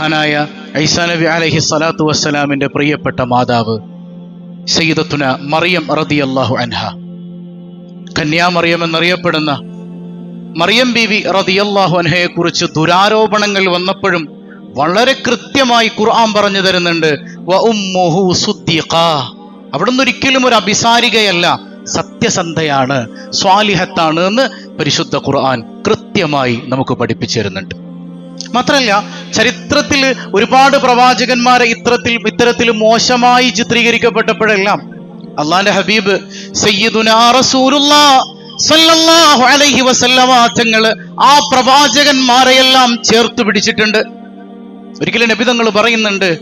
മഹാനായ ഐസാ നബി അലഹി സ്വലാത്തു വസ്സലാമിന്റെ പ്രിയപ്പെട്ട മാതാവ് സയ്യിദത്തുന മറിയം റതി അള്ളാഹു അൻഹ. കന്യാമറിയം എന്നറിയപ്പെടുന്ന മറിയം ബീവി അൻഹയെ കുറിച്ച് ദുരാരോപണങ്ങൾ വന്നപ്പോഴും വളരെ കൃത്യമായി ഖുർആൻ പറഞ്ഞു തരുന്നുണ്ട്. അവിടുന്ന് ഒരിക്കലും ഒരു അഭിസാരികയല്ല സത്യസന്ധയാണ് സ്വാലിഹത്താണ് എന്ന് പരിശുദ്ധ ഖുർആൻ കൃത്യമായി നമുക്ക് പഠിപ്പിച്ചു തരുന്നുണ്ട്. മാത്രല്ല ചരിത്രത്തിൽ ഒരുപാട് പ്രവാചകന്മാരെ ഇത്തരത്തിൽ ഇത്തരത്തിൽ മോശമായി ചിത്രീകരിക്കപ്പെട്ടപ്പോഴെല്ലാം അള്ളാന്റെ ഹബീബ് അലൈഹി വസല്ലമ തങ്ങൾ ആ പ്രവാചകന്മാരെയെല്ലാം ചേർത്ത് പിടിച്ചിട്ടുണ്ട്. ഒരിക്കലും നബിതങ്ങൾ പറയുന്നുണ്ട്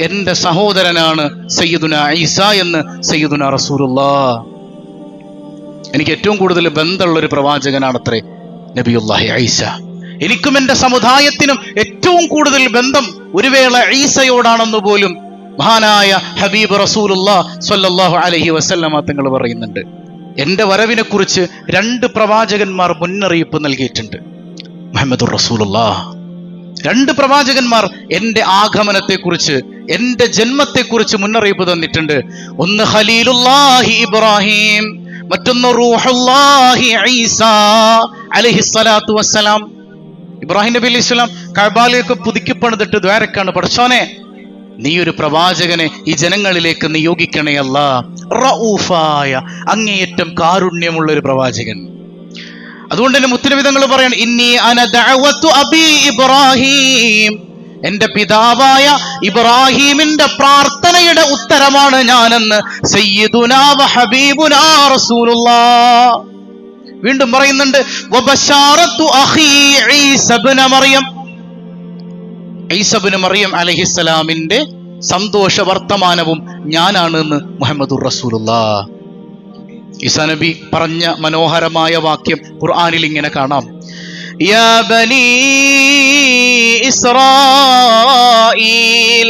എന്റെ സഹോദരനാണ് സയ്യിദുന ഈസ എന്ന് സയ്യിദുന റസൂലുള്ളാ. എനിക്ക് ഏറ്റവും കൂടുതൽ ബന്ധമുള്ള ഒരു പ്രവാചകനാണത്രേ നബിയുല്ലാഹി ഐസ എനിക്കും എന്റെ സമുദായത്തിനും ഏറ്റവും കൂടുതൽ ബന്ധം ഒരു വേള ഈസയോടാണെന്ന് പോലും മഹാനായ ഹബീബ് റസൂലുള്ള സ്വല്ലല്ലാഹു അലഹി വസല്ലമ തങ്ങൾ പറയുന്നുണ്ട്. എന്റെ വരവിനെക്കുറിച്ച് രണ്ട് പ്രവാചകന്മാർ മുന്നറിയിപ്പ് നൽകിയിട്ടുണ്ട്. മുഹമ്മദുർ റസൂലുള്ള. രണ്ട് പ്രവാചകന്മാർ എന്റെ ആഗമനത്തെക്കുറിച്ച് എന്റെ ജന്മത്തെക്കുറിച്ച് മുന്നറിയിപ്പ് തന്നിട്ടുണ്ട്. ഒന്ന് ഖലീലുല്ലാഹി ഇബ്രാഹിം മറ്റൊന്ന് റൂഹുല്ലാഹി ഈസ അലൈഹിസ്സലാത്തു വസ്സലാം. ഇബ്രാഹിം നബി അലൈഹി സ്വലാം കഴബാലേക്ക് പുതുക്കി പണിതിട്ട് ദ്വാരക്കാണ്. പഠിച്ചോനെ നീ ഒരു പ്രവാചകനെ ഈ ജനങ്ങളിലേക്ക് നിയോഗിക്കണേ അല്ല. റഊഫായ അങ്ങേയറ്റം കാരുണ്യമുള്ള ഒരു പ്രവാചകൻ. അതുകൊണ്ട് തന്നെ മുത്തരവിധങ്ങൾ പറയണം ഇന്നി അന ദഅവത്തു അബി ഇബ്രാഹിം. എന്റെ പിതാവായ ഇബ്രാഹിമിന്റെ പ്രാർത്ഥനയുടെ ഉത്തരമാണ് ഞാനെന്ന്. സയ്യിദുനാ ഹബീബുനാ റസൂലുള്ളാഹ് വീണ്ടും പറയുന്നുണ്ട് മറിയം. അലൈഹിസ്സലാമിന്റെ സന്തോഷ വർത്തമാനവും ഞാനാണ് എന്ന് മുഹമ്മദുർ റസൂലുള്ള. ഈസാ നബി പറഞ്ഞ മനോഹരമായ വാക്യം ഖുർആാനിൽ ഇങ്ങനെ കാണാം. يا بني إسرائيل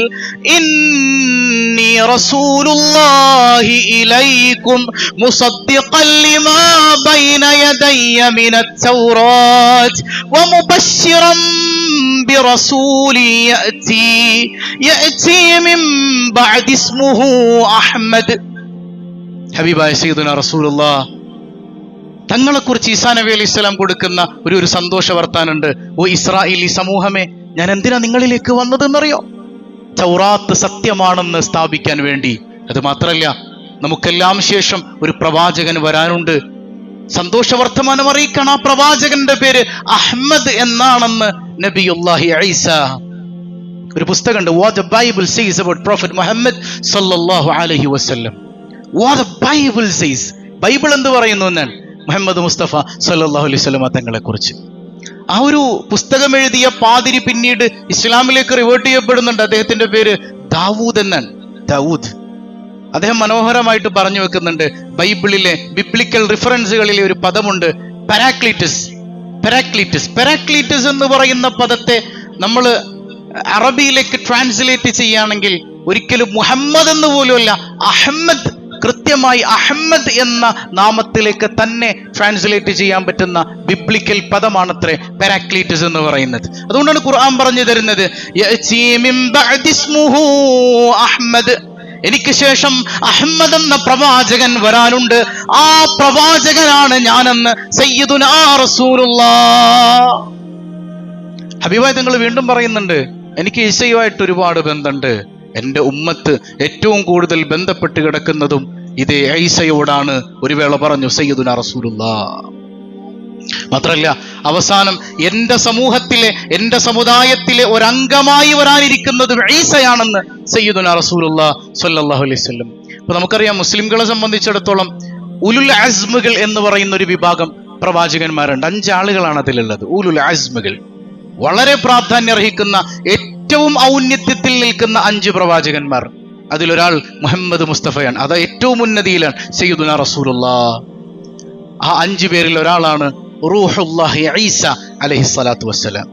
إني رسول الله إليكم مصدقا لما بين يدي من التوراة ومبشرا برسول يأتي يأتي من بعد اسمه أحمد. حبيبي سيدنا رسول الله തങ്ങളെക്കുറിച്ച് ഈസാ നബി അലൈഹി സ്വലാം കൊടുക്കുന്ന ഒരു ഒരു സന്തോഷ വർത്താനുണ്ട്. ഓ ഇസ്രായേലി സമൂഹമേ ഞാൻ എന്തിനാ നിങ്ങളിലേക്ക് വന്നതെന്നറിയോ? ചൗറാത്ത് സത്യമാണെന്ന് സ്ഥാപിക്കാൻ വേണ്ടി. അത് മാത്രല്ല നമുക്കെല്ലാം ശേഷം ഒരു പ്രവാചകൻ വരാനുണ്ട്. സന്തോഷ വർത്തമാനം അറിയിക്കണം ആ പ്രവാചകന്റെ പേര് അഹമ്മദ് എന്നാണെന്ന് നബിയുല്ലാഹി ഐസ ഒരു പുസ്തകമുണ്ട് Bible says about prophet Muhammad സല്ലല്ലാഹു അലൈഹി വസല്ലം ബൈബിൾ സീസ് ബൈബിൾ എന്ത് പറയുന്നു എന്നാണ് മുഹമ്മദ് മുസ്തഫ സല്ലല്ലാഹു അലൈഹി വസല്ലമ തങ്ങളെ കുറിച്ച് ആ ഒരു പുസ്തകം എഴുതിയ പാതിരി പിന്നീട് ഇസ്ലാമിലേക്ക് റിവേർട്ട് ചെയ്യപ്പെടുന്നുണ്ട്. അദ്ദേഹത്തിന്റെ പേര് ദാവൂദ് എന്നാണ്. ദാവൂദ്. അദ്ദേഹം മനോഹരമായിട്ട് പറഞ്ഞു വെക്കുന്നുണ്ട്. ബൈബിളിലെ ബിബ്ലിക്കൽ റിഫറൻസുകളിലെ ഒരു പദമുണ്ട് പരാക്ലീറ്റസ്. പെരാക്ലീറ്റസ്. പെരാക്ലീറ്റസ് എന്ന് പറയുന്ന പദത്തെ നമ്മൾ അറബിയിലേക്ക് ട്രാൻസ്ലേറ്റ് ചെയ്യുകയാണെങ്കിൽ ഒരിക്കലും മുഹമ്മദ് എന്ന് പോലുമല്ല അഹമ്മദ് കൃത്യമായി അഹമ്മദ് എന്ന നാമത്തിലേക്ക് തന്നെ ട്രാൻസ്ലേറ്റ് ചെയ്യാൻ പറ്റുന്ന ബിബ്ലിക്കൽ പദമാണത്രേ പെരാക്ലീറ്റസ് എന്ന് പറയുന്നത്. അതുകൊണ്ടാണ് ഖുർആൻ പറഞ്ഞു തരുന്നത് അഹമ്മദ്. എനിക്ക് ശേഷം അഹമ്മദ് എന്ന പ്രവാചകൻ വരാനുണ്ട്. ആ പ്രവാചകനാണ് ഞാനെന്ന് സയ്യിദുനാ ഹബീബായ് നിങ്ങൾ വീണ്ടും പറയുന്നുണ്ട് എനിക്ക് ഈശയുമായിട്ട് ഒരുപാട് ബന്ധമുണ്ട്. എന്റെ ഉമ്മത്ത് ഏറ്റവും കൂടുതൽ ബന്ധപ്പെട്ട് കിടക്കുന്നതും ഇതേ ഐസയോടാണ്. ഒരു വേള പറഞ്ഞു സയ്യിദുന റസൂലുള്ള. മാത്രല്ല അവസാനം എന്റെ സമൂഹത്തിലെ എന്റെ സമുദായത്തിലെ ഒരംഗമായി വരാനിരിക്കുന്നത് ഈസയാണെന്ന് സയ്യിദുന റസൂലുള്ള സല്ലല്ലാഹു അലൈഹി വസല്ലം. അപ്പൊ നമുക്കറിയാം മുസ്ലിംകളെ സംബന്ധിച്ചിടത്തോളം ഉലുൽ അസ്മുകൾ എന്ന് പറയുന്ന ഒരു വിഭാഗം പ്രവാചകന്മാരുണ്ട്. അഞ്ചാളുകളാണ് അതിലുള്ളത് ഉലുൽ അസ്മുകൾ. വളരെ പ്രാധാന്യം അർഹിക്കുന്ന ഏറ്റവും ഔന്നത്യത്തിൽ നിൽക്കുന്ന അഞ്ച് പ്രവാചകന്മാർ. അതിലൊരാൾ മുഹമ്മദ് മുസ്തഫയാണ്. അത് ഏറ്റവും ഉന്നതിയിലാണ് സയ്യിദുന റസൂലുള്ള. ആ അഞ്ചു പേരിൽ ഒരാളാണ് റൂഹുല്ലാഹി ഈസ അലൈഹി സ്വലാത്തു വസ്സലാം.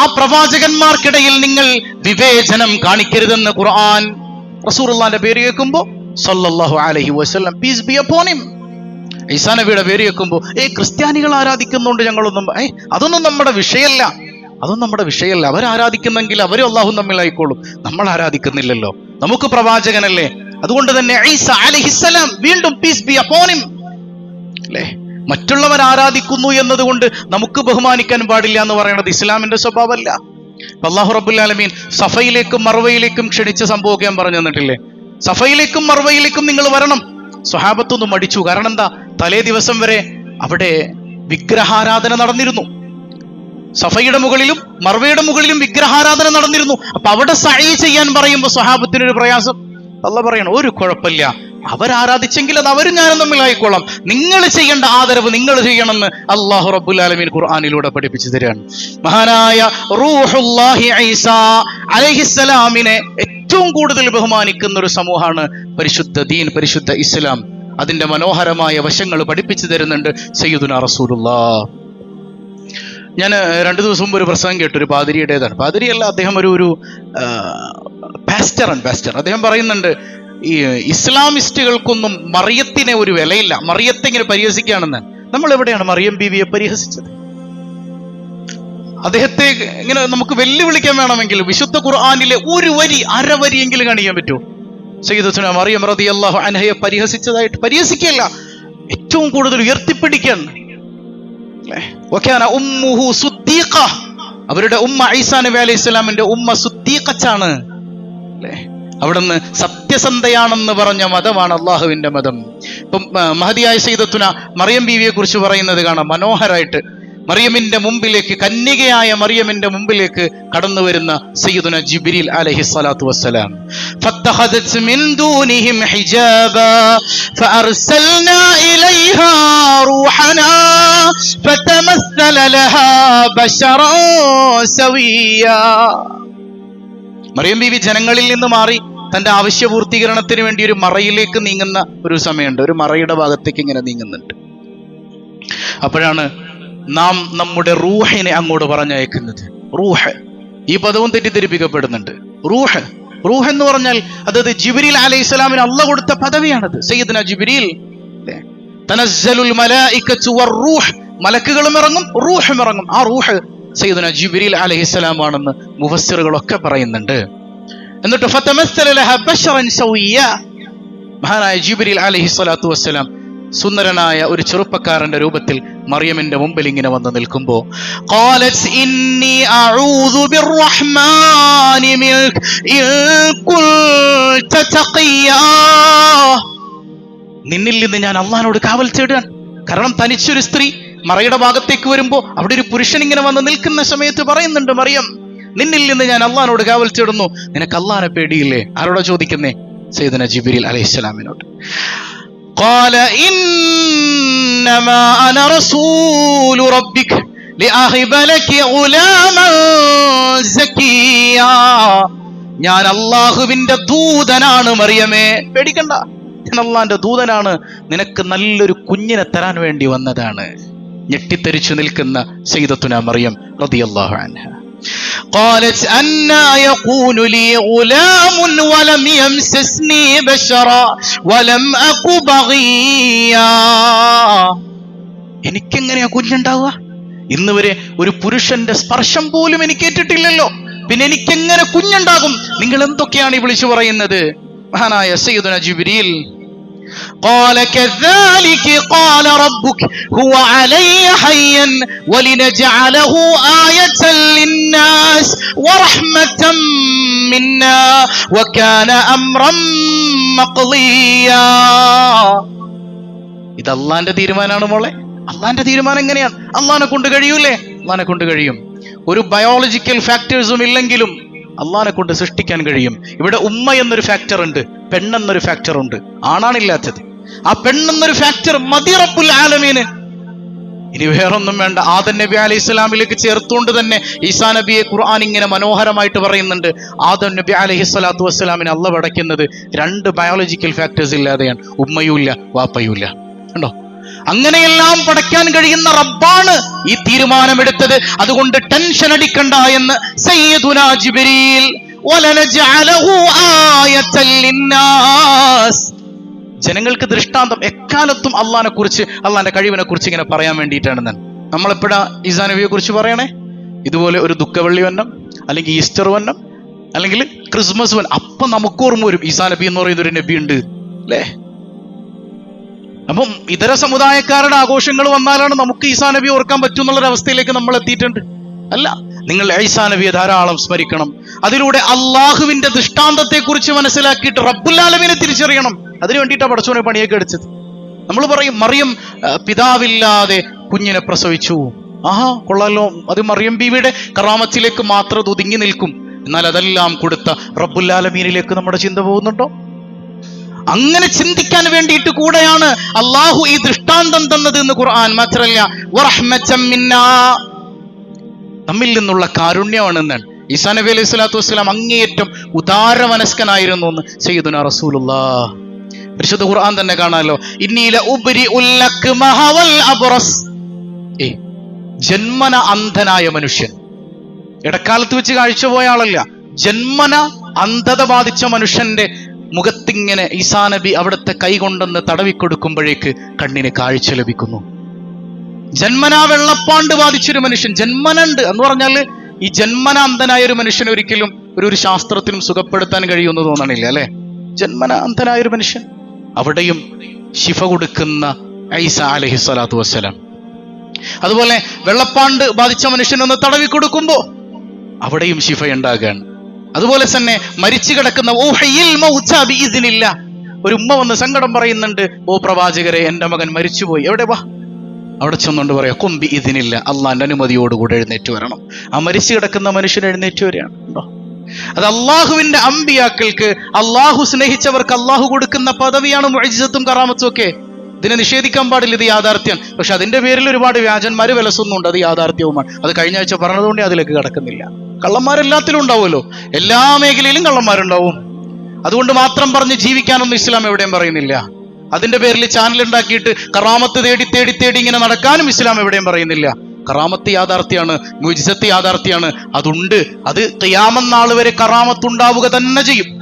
ആ പ്രവാചകന്മാർക്കിടയിൽ നിങ്ങൾ വിവേചനം കാണിക്കരുതെന്ന് ഖുർആൻ റസൂലുള്ളാന്റെ പേര് കേൾക്കുമ്പോൾ സല്ലല്ലാഹു അലൈഹി വസല്ലം peace be upon him Isa നബിയുടെ പേര് വെക്കുമ്പോൾ ഏ ക്രിസ്ത്യാനികൾ ആരാധിക്കുന്നുണ്ട് ഞങ്ങളൊന്നും ഏ അതൊന്നും നമ്മുടെ വിഷയമല്ല അതൊന്നും നമ്മുടെ വിഷയമല്ല അവർ ആരാധിക്കുന്നെങ്കിൽ അവരും അള്ളാഹു തമ്മിലായിക്കോളും. നമ്മൾ ആരാധിക്കുന്നില്ലല്ലോ. നമുക്ക് പ്രവാചകനല്ലേ. അതുകൊണ്ട് തന്നെ ഈസ അലഹിസ്സലാം വീണ്ടും പീസ് ബി അപ്പോണിം അല്ലേ? മറ്റുള്ളവർ ആരാധിക്കുന്നു എന്നതുകൊണ്ട് നമുക്ക് ബഹുമാനിക്കാൻ പാടില്ല എന്ന് പറയുന്നത് ഇസ്ലാമിന്റെ സ്വഭാവമല്ല. അള്ളാഹു റബുല്ലാലമീൻ സഫയിലേക്കും മറവയിലേക്കും ക്ഷണിച്ച സംഭവമൊക്കെ ഞാൻ പറഞ്ഞു തന്നിട്ടില്ലേ? സഫയിലേക്കും മറവയിലേക്കും നിങ്ങൾ വരണം. സ്വഹാബത്തൊന്നും മടിച്ചു. കാരണം എന്താ? തലേ ദിവസം വരെ അവിടെ വിഗ്രഹാരാധന നടന്നിരുന്നു. സഫയുടെ മുകളിലും മർവയുടെ മുകളിലും വിഗ്രഹാരാധന നടന്നിരുന്നു. അപ്പൊ അവിടെ സഹി ചെയ്യാൻ പറയുമ്പോൾ സ്വഹാബത്തിനൊരു പ്രയാസം. അല്ല പറയണം ഒരു കുഴപ്പമില്ല. അവരാരാധിച്ചെങ്കിൽ അത് അവരും ഞാനും തമ്മിലായിക്കോളാം നിങ്ങൾ ചെയ്യേണ്ട ആദരവ് നിങ്ങൾ ചെയ്യണമെന്ന് അള്ളാഹു റബ്ബുൽ ആലമീൻ ഖുർആാനിലൂടെ പഠിപ്പിച്ചു തരികയാണ്. മഹാനായ റൂഹുല്ലാഹി ഈസ അലഹിസ്സലാമിനെ ഏറ്റവും കൂടുതൽ ബഹുമാനിക്കുന്ന ഒരു സമൂഹമാണ് പരിശുദ്ധ ദീൻ പരിശുദ്ധ ഇസ്ലാം. അതിന്റെ മനോഹരമായ വശങ്ങൾ പഠിപ്പിച്ചു തരുന്നുണ്ട് സയ്യിദുന റസൂലുള്ള. ഞാൻ രണ്ടു ദിവസം മുമ്പ് ഒരു പ്രസംഗം കേട്ടു ഒരു പാതിരിയുടേതാണ്. പാതിരിയല്ല അദ്ദേഹം ഒരു ഒരു പാസ്റ്ററാണ് പാസ്റ്റർ അദ്ദേഹം പറയുന്നുണ്ട് ഈ ഇസ്ലാമിസ്റ്റുകൾക്കൊന്നും മറിയത്തിനെ ഒരു വിലയില്ല. മറിയത്തെ പരിഹസിക്കുകയാണെന്ന്. നമ്മൾ എവിടെയാണ് മറിയം ബീവിയെ പരിഹസിച്ചത്? അദ്ദേഹത്തെ ഇങ്ങനെ നമുക്ക് വെല്ലുവിളിക്കാൻ വേണമെങ്കിൽ വിശുദ്ധ ഖുർആാനിലെ ഒരു വരി അരവരിയെങ്കിലും കാണിക്കാൻ പറ്റുമോ സയ്യിദ് മറിയം റതി അള്ളാഹു അനഹയെ പരിഹസിച്ചതായിട്ട് പരിഹസിക്കല്ല ഏറ്റവും കൂടുതൽ ഉയർത്തിപ്പിടിക്കാൻ. അവരുടെ ഉമ്മ ഐസാ നബി അലൈഹി ഇസ്ലാമിന്റെ ഉമ്മ സുദ്ദീഖച്ചാണ്. അല്ലേ? അവിടുന്ന് സത്യസന്ധയാണെന്ന് പറഞ്ഞ മതമാണ് അള്ളാഹുവിന്റെ മതം. ഇപ്പം മഹതിയായ സൈദത്തുന മറിയം ബീവിയെ കുറിച്ച് പറയുന്നത് കാണാം. മനോഹരായിട്ട് മറിയമിന്റെ മുമ്പിലേക്ക് കന്യകയായ മറിയമിന്റെ മുമ്പിലേക്ക് കടന്നു വരുന്ന സയ്യിദുന ജിബിരിൽ അലഹി സ്വലാത്തു വസ്സലാം. മറിയം ബീവി ജനങ്ങളിൽ നിന്ന് മാറി തന്റെ ആവശ്യപൂർത്തീകരണത്തിന് വേണ്ടി ഒരു മറയിലേക്ക് നീങ്ങുന്ന ഒരു സമയമുണ്ട്. ഒരു മറയുടെ ഭാഗത്തേക്ക് ഇങ്ങനെ നീങ്ങുന്നുണ്ട്. അപ്പോഴാണ് നാം നമ്മുടെ റൂഹിനെ അങ്ങോട്ട് പറഞ്ഞയക്കുന്നത്. റൂഹ്. ഈ പദവും തെറ്റിദ്ധരിപ്പിക്കപ്പെടുന്നുണ്ട്. റൂഹ്. റൂഹ് എന്ന് പറഞ്ഞാൽ അതായത് ജിബിരിൽ അലൈഹി ഇസ്ലാമിന് അള്ള കൊടുത്ത പദവിയാണത്. സയ്യിദ്ന ജിബിരിൽ. തനസ്സലുൽ വറൂഹ് മലക്കുകളും ഇറങ്ങും റൂഹും ഇറങ്ങും. ആ റൂഹ് സയ്യിദ്ന ജിബിരിൽ അലൈഹിസ്സലാം ആണെന്ന് മുഫസ്സിറുകളൊക്കെ പറയുന്നുണ്ട്. എന്നിട്ട് മഹാനായ ജിബിരിൽ അലൈഹി സ്വലാത്തു വസ്സലാം സുന്ദരനായ ഒരു ചെറുപ്പക്കാരന്റെ രൂപത്തിൽ മറിയമിന്റെ മുമ്പിൽ ഇങ്ങനെ വന്ന് നിൽക്കുമ്പോ നിന്നിൽ നിന്ന് ഞാൻ അള്ളഹാനോട് കാവൽ തേടുകയാണ് കാരണം തനിച്ചൊരു സ്ത്രീ മറയുടെ ഭാഗത്തേക്ക് വരുമ്പോൾ അവിടെ ഒരു പുരുഷൻ ഇങ്ങനെ വന്ന് നിൽക്കുന്ന സമയത്ത് പറയുന്നുണ്ട് മറിയം നിന്നിൽ നിന്ന് ഞാൻ അള്ളഹാനോട് കാവൽ തേടുന്നു. നിനക്ക് അള്ളഹാനെ പേടിയില്ലേ? ആരോടാ ചോദിക്കുന്നേ? സൈദന ജിബിരിൽ അലൈഹിസ്സലാമിനോട്. قال إنما أنا رسول ربك لأهب لك غلاما زكيا ഞാൻ അള്ളാഹുവിന്റെ ദൂതനാണ് മറിയമേ പേടിക്കണ്ട ഞാൻ അള്ളാന്റെ ദൂതനാണ് നിനക്ക് നല്ലൊരു കുഞ്ഞിനെ തരാൻ വേണ്ടി വന്നതാണ് ഞെട്ടിത്തെരിച്ചു നിൽക്കുന്ന സൈദത്തുന മറിയം റളിയല്ലാഹു അൻഹ قالت أنا يكون لي غلام ولم يمسسني بشرا ولم أك بغيا എനിക്കെങ്ങനെയാ കുഞ്ഞുണ്ടാവുക ഇന്ന് വരെ ഒരു പുരുഷന്റെ സ്പർശം പോലും എനിക്ക് ഏറ്റിട്ടില്ലല്ലോ പിന്നെ എനിക്കെങ്ങനെ കുഞ്ഞുണ്ടാകും നിങ്ങൾ എന്തൊക്കെയാണ് ഈ വിളിച്ചു പറയുന്നത് മഹാനായ സയ്യിദുന ജിബ്രീൽ قال كذلك قال ربك هو علي حيا ولنجعله آية للناس ورحمة منا وكان أمرا مقضيا ഇത് അള്ളാന്റെ തീരുമാനമാണ് മോളെ അള്ളാന്റെ തീരുമാനം എങ്ങനെയാണ് അള്ളാനെ കൊണ്ട് കഴിയൂലേ അള്ളാനെ കൊണ്ട് കഴിയും ഒരു ബയോളജിക്കൽ ഫാക്ടേഴ്സും ഇല്ലെങ്കിലും അള്ളാനെ കൊണ്ട് സൃഷ്ടിക്കാൻ കഴിയും ഇവിടെ ഉമ്മ എന്നൊരു ഫാക്ടർ ഉണ്ട് പെണ്ണെന്നൊരു ഫാക്ടർ ഉണ്ട് ആണാണില്ലാത്തത് ആ പെണ്ണെന്നൊരു ഫാക്ടർ മതി റബ്ബുൽ ആലമീന്. ഇനി വേറൊന്നും വേണ്ട. ആദൻ നബി അലൈഹി ഇസ്ലാമിലേക്ക് ചേർത്തുകൊണ്ട് തന്നെ ഈസാ നബിയെ ഖുർആൻ ഇങ്ങനെ മനോഹരമായിട്ട് പറയുന്നുണ്ട്. ആദം നബി അലൈഹി സ്വലാത്തു വസ്സലാമിനെ അള്ള പടയ്ക്കുന്നത് രണ്ട് ബയോളജിക്കൽ ഫാക്ടേഴ്സ് ഇല്ലാതെയാണ്. ഉമ്മയുമില്ല വാപ്പയുമില്ല. കണ്ടോ? അങ്ങനെയെല്ലാം പടയ്ക്കാൻ കഴിയുന്ന റബ്ബാണ് ഈ തീരുമാനമെടുത്തത്. അതുകൊണ്ട് ടെൻഷൻ അടിക്കണ്ട എന്ന് സയ്യിദുനാ ലിന്നാസ്. ജനങ്ങൾക്ക് ദൃഷ്ടാന്തം എക്കാലത്തും അള്ളഹാനെ കുറിച്ച് അള്ളാന്റെ കഴിവിനെ കുറിച്ച് ഇങ്ങനെ പറയാൻ വേണ്ടിയിട്ടാണ് ഞാൻ. നമ്മളെപ്പോഴാ ഈസാ നബിയെ കുറിച്ച് പറയണേ? ഇതുപോലെ ഒരു ദുഃഖവള്ളി വന്നം അല്ലെങ്കിൽ ഈസ്റ്റർ വന്നം അല്ലെങ്കിൽ ക്രിസ്മസ് വന്നം. അപ്പൊ നമുക്ക് ഓർമ്മ വരും ഈസാ നബി എന്ന് പറയുന്ന ഒരു നബി ഉണ്ട് അല്ലേ? അപ്പം ഇതര സമുദായക്കാരുടെ ആഘോഷങ്ങൾ വന്നാലാണ് നമുക്ക് ഈസാ നബി ഓർക്കാൻ പറ്റും എന്നുള്ളൊരു അവസ്ഥയിലേക്ക് നമ്മൾ എത്തിയിട്ടുണ്ട് അല്ല നിങ്ങൾ ഐസാ നബിയെ ധാരാളം സ്മരിക്കണം അതിലൂടെ അള്ളാഹുവിന്റെ ദൃഷ്ടാന്തത്തെ കുറിച്ച് മനസ്സിലാക്കിയിട്ട് റബ്ബുല്ലാലമിനെ തിരിച്ചറിയണം. അതിനു വേണ്ടിയിട്ടാണ് പടച്ചോനെ പണിയൊക്കെ അടിച്ചത് നമ്മൾ പറയും മറിയം പിതാവില്ലാതെ കുഞ്ഞിനെ പ്രസവിച്ചു. ആഹാ കൊള്ളാലോ. അത് മറിയം ബീവിയുടെ കറാമത്തിലേക്ക് മാത്രം ഒതുങ്ങി നിൽക്കും. എന്നാൽ അതെല്ലാം കൊടുത്ത റബ്ബുല്ലാലമീനിലേക്ക് നമ്മുടെ ചിന്ത പോകുന്നുണ്ടോ? അങ്ങനെ ചിന്തിക്കാൻ വേണ്ടിയിട്ട് കൂടെയാണ് അള്ളാഹു ഈ ദൃഷ്ടാന്തം തന്നത് എന്ന് ഖുർആൻ മാത്രമല്ല. നമ്മിൽ നിന്നുള്ള കാരുണ്യമാണെന്നാണ്. ഈസാ നബി അലൈഹി സ്വലാത്തു വസ്സലാം അങ്ങേയറ്റം ഉദാരമനസ്കനായിരുന്നു എന്ന് സയ്യിദുന റസൂലുള്ളാ. പരിശുദ്ധ ഖുർആൻ തന്നെ കാണാലോ. ഇന്നീല ഉപരി അബ്റസ്. ഏ ജന്മന അന്ധനായ മനുഷ്യൻ. ഇടക്കാലത്ത് വെച്ച് കാഴ്ച പോയ ആളല്ല. ജന്മന അന്ധത ബാധിച്ച മനുഷ്യന്റെ മുഖത്തിങ്ങനെ ഈസാ നബി അവിടുത്തെ കൈ കൊണ്ടെന്ന് തടവിക്കൊടുക്കുമ്പോഴേക്ക് കണ്ണിന് കാഴ്ച ലഭിക്കുന്നു. ജന്മനാ വെള്ളപ്പാണ്ട് ബാധിച്ചൊരു മനുഷ്യൻ. ജന്മനുണ്ട് എന്ന് പറഞ്ഞാൽ ഈ ജന്മന അന്ധനായ ഒരു മനുഷ്യൻ ഒരിക്കലും ഒരു ഒരു ശാസ്ത്രത്തിനും സുഖപ്പെടുത്താൻ കഴിയുമെന്ന് തോന്നണില്ല അല്ലെ? ജന്മന അന്ധനായ ഒരു മനുഷ്യൻ. അവിടെയും ശിഫ കൊടുക്കുന്ന ഐസ അലഹി സ്വലാത്തു വസ്സലാം. അതുപോലെ വെള്ളപ്പാണ്ട് ബാധിച്ച മനുഷ്യനൊന്ന് തടവി കൊടുക്കുമ്പോ അവിടെയും ശിഫ ഉണ്ടാകുകയാണ് അതുപോലെ തന്നെ മരിച്ചു കിടക്കുന്ന ഒരു ഉമ്മ വന്ന് സങ്കടം പറയുന്നുണ്ട് ഓ പ്രവാചകരെ എന്റെ മകൻ മരിച്ചുപോയി. എവിടെ വാ? അവിടെ ചെന്നുകൊണ്ട് പറയാം കൊമ്പി ഇതിനില്ല അള്ളാഹിന്റെ അനുമതിയോടുകൂടെ എഴുന്നേറ്റ് വരണം. ആ മരിച്ചു കിടക്കുന്ന മനുഷ്യൻ എഴുന്നേറ്റ് വരികയാണ് ഉണ്ടോ അത് അള്ളാഹുവിന്റെ അമ്പിയാക്കൾക്ക് അള്ളാഹു സ്നേഹിച്ചവർക്ക് അള്ളാഹു കൊടുക്കുന്ന പദവിയാണ് മുഅജിസത്തും കറാമത്തും ഒക്കെ. ഇതിനെ നിഷേധിക്കാൻ പാടില്ല ഇത് യാഥാർത്ഥ്യം പക്ഷെ അതിന്റെ പേരിൽ ഒരുപാട് വ്യാജന്മാർ വിലസുന്നുണ്ട് അത് യാഥാർത്ഥ്യവുമാണ്. അത് കഴിഞ്ഞ ആഴ്ച പറഞ്ഞതുകൊണ്ട് അതിലേക്ക് കടക്കുന്നില്ല. കള്ളന്മാരെല്ലാത്തിലും ഉണ്ടാവുമല്ലോ. എല്ലാ മേഖലയിലും കള്ളന്മാരുണ്ടാവും. അതുകൊണ്ട് മാത്രം പറഞ്ഞ് ജീവിക്കാനൊന്നും ഇസ്ലാം എവിടെയും പറയുന്നില്ല. അതിന്റെ പേരിൽ ചാനൽ ഉണ്ടാക്കിയിട്ട് കറാമത്ത് തേടി തേടി തേടി ഇങ്ങനെ നടക്കാനും ഇസ്ലാം എവിടെയും പറയുന്നില്ല. കറാമത്ത് യാഥാർത്ഥ്യമാണ് മുജിസത്ത് യാഥാർത്ഥ്യമാണ് അതുണ്ട് അത് ഖിയാമത്ത് വരെ കറാമത്ത് ഉണ്ടാവുക തന്നെ ചെയ്യും.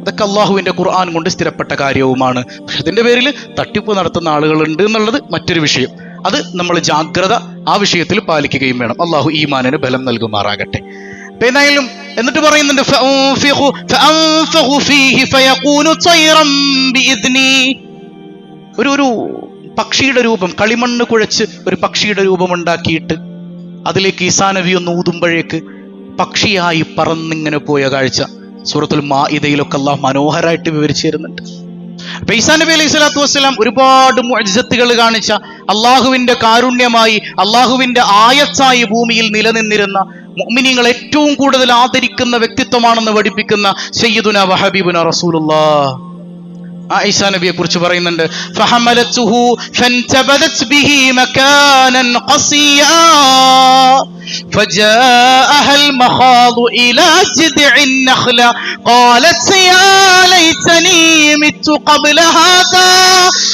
അതൊക്കെ അള്ളാഹുവിന്റെ ഖുർആൻ കൊണ്ട് സ്ഥിരപ്പെട്ട കാര്യവുമാണ്. പക്ഷെ അതിന്റെ പേരിൽ തട്ടിപ്പ് നടത്തുന്ന ആളുകളുണ്ട് എന്നുള്ളത് മറ്റൊരു വിഷയം. അത് നമ്മൾ ജാഗ്രത ആ വിഷയത്തിൽ പാലിക്കുകയും വേണം. അള്ളാഹു ഈമാനിന് ബലം നൽകുമാറാകട്ടെ. പിന്നായാലും എന്നിട്ട് പറയുന്നുണ്ട് ഒരു ഒരു പക്ഷിയുടെ രൂപം കളിമണ്ണ് കുഴച്ച് ഒരു പക്ഷിയുടെ രൂപം ഉണ്ടാക്കിയിട്ട് അതിലേക്ക് ഈസാനവി ഒന്ന് ഊതുമ്പോഴേക്ക് പക്ഷിയായി പറന്നിങ്ങനെ പോയ കാഴ്ച സൂറത്തുൽ മാ ഇതയിലൊക്കെ അള്ളാഹ് മനോഹരമായിട്ട് വിവരിച്ചു തരുന്നുണ്ട്. അപ്പൊ ഈസാ നബി അലൈഹി സ്വലാത്തു വസ്സലാം ഒരുപാട് മുഴജത്തുകൾ കാണിച്ച അള്ളാഹുവിന്റെ കാരുണ്യമായി അള്ളാഹുവിന്റെ ആയത്തായി ഭൂമിയിൽ നിലനിന്നിരുന്ന മുഅ്മിനീങ്ങൾ ഏറ്റവും കൂടുതൽ ആദരിക്കുന്ന വ്യക്തിത്വമാണെന്ന് പഠിപ്പിക്കുന്ന സയ്യിദുന വഹബീബുന റസൂലുള്ളാഹ് ആയിഷ നബിയെ കുറിച്ച് പറയുന്നുണ്ട് ഫഹമലത്തുഹു ഫൻതബദത് ബിഹി മകാനൻ ഖസിയാ فجاءها المخاض إلى جذع النخلة قالت يا ليتني مت قبل هذا